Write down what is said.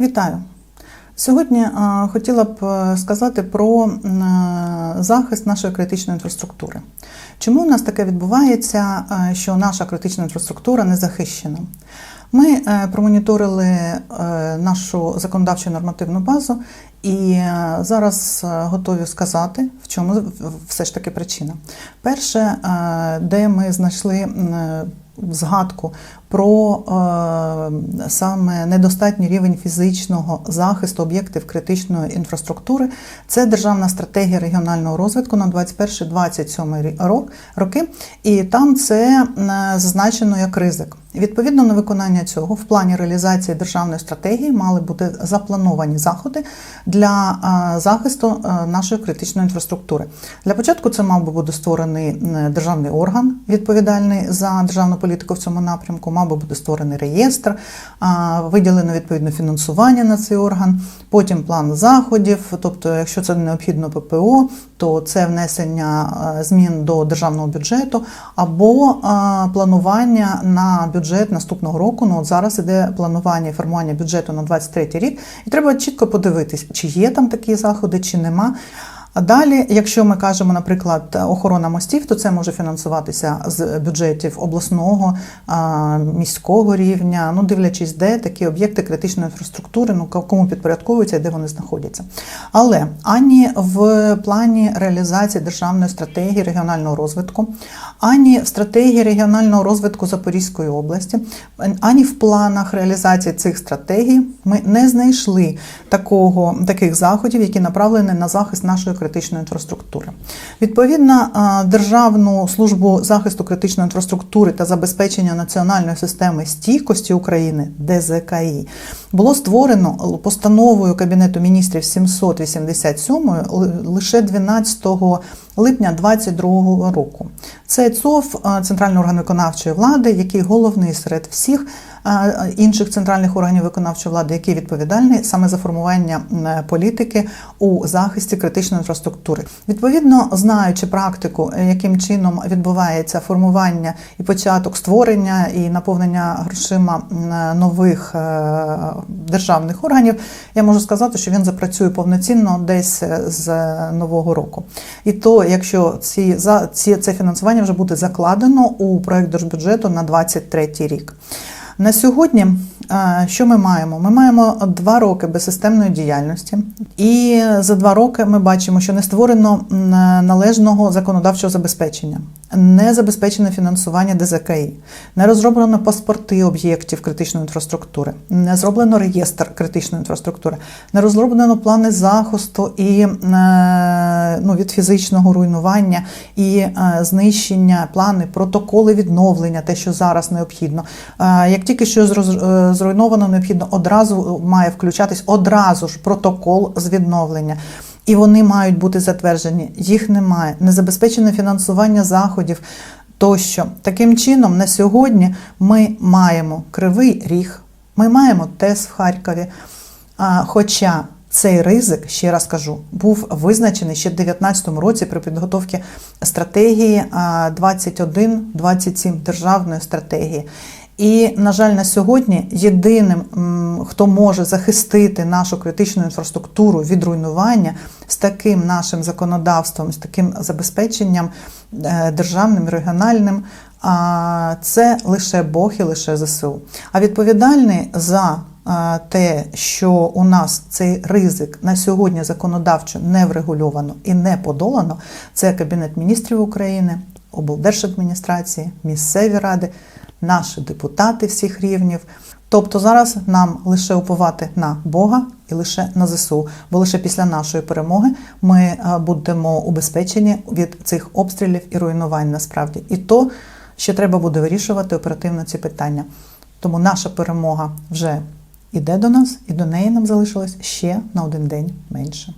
Вітаю! Сьогодні е, хотіла б е, сказати про е, захист нашої критичної інфраструктури. Чому у нас таке відбувається, що наша критична інфраструктура не захищена? Ми промоніторили нашу законодавчу нормативну базу і зараз готові сказати, в чому все ж таки причина. Перше, де ми знайшли згадку про е, саме недостатній рівень фізичного захисту об'єктів критичної інфраструктури. Це державна стратегія регіонального розвитку на 21-27 рок, роки, і там це е, зазначено як ризик. Відповідно на виконання цього, в плані реалізації державної стратегії мали бути заплановані заходи для е, захисту е, нашої критичної інфраструктури. Для початку це мав би бути створений державний орган, відповідальний за державну політику в цьому напрямку, би бути створений реєстр, виділено відповідне фінансування на цей орган, потім план заходів. Тобто, якщо це необхідно ППО, то це внесення змін до державного бюджету або планування на бюджет наступного року. Ну от зараз іде планування і формування бюджету на 23 рік, і треба чітко подивитись, чи є там такі заходи, чи нема. А далі, якщо ми кажемо, наприклад, охорона мостів, то це може фінансуватися з бюджетів обласного, міського рівня, ну дивлячись, де такі об'єкти критичної інфраструктури, ну кому підпорядковуються і де вони знаходяться. Але ані в плані реалізації державної стратегії регіонального розвитку, ані в стратегії регіонального розвитку Запорізької області, ані в планах реалізації цих стратегій ми не знайшли такого таких заходів, які направлені на захист нашої критичної інфраструктури. Відповідно, Державну службу захисту критичної інфраструктури та забезпечення національної системи стійкості України ДЗКІ було створено постановою Кабінету міністрів 787 ли- лише 12 липня 2022 року. Це ЦОВ а, центральний орган виконавчої влади, який головний серед всіх інших центральних органів виконавчої влади, який відповідальний саме за формування політики у захисті критичної інфраструктури. Відповідно, знаючи практику, е, яким чином відбувається формування і початок створення і наповнення грошима нових е, державних органів, я можу сказати, що він запрацює повноцінно десь е, з нового року. І то, якщо ці за ці це фінансування вже буде закладено у проект держбюджету на 2023 рік. На сьогодні, що ми маємо? Ми маємо два роки безсистемної діяльності, і за два роки ми бачимо, що не створено належного законодавчого забезпечення, не забезпечене фінансування ДЗКІ, не розроблено паспорти об'єктів критичної інфраструктури, не зроблено реєстр критичної інфраструктури, не розроблено плани захисту і е, ну, від фізичного руйнування і е, знищення, плани, протоколи відновлення, те, що зараз необхідно. Е, Як тільки що зруйновано, необхідно одразу має включатись одразу ж протокол з відновлення. І вони мають бути затверджені. Їх немає, не забезпечене фінансування заходів тощо. Таким чином, на сьогодні ми маємо кривий ріг, ми маємо ТЕС в Харкові. Хоча цей ризик, ще раз кажу, був визначений ще в 2019 році при підготовці стратегії 21-27 державної стратегії. І, на жаль, на сьогодні єдиним, хто може захистити нашу критичну інфраструктуру від руйнування з таким нашим законодавством, з таким забезпеченням е, державним, регіональним, це лише Бог і лише ЗСУ. А відповідальний за те, що у нас цей ризик на сьогодні законодавчо не врегульовано і не подолано, це Кабінет міністрів України, облдержадміністрації, місцеві ради, наші депутати всіх рівнів. Тобто зараз нам лише уповати на Бога і лише на ЗСУ, бо лише після нашої перемоги ми е, будемо убезпечені від цих обстрілів і руйнувань насправді. І то ще треба буде вирішувати оперативно ці питання. Тому наша перемога вже іде до нас, і до неї нам залишилось ще на один день менше.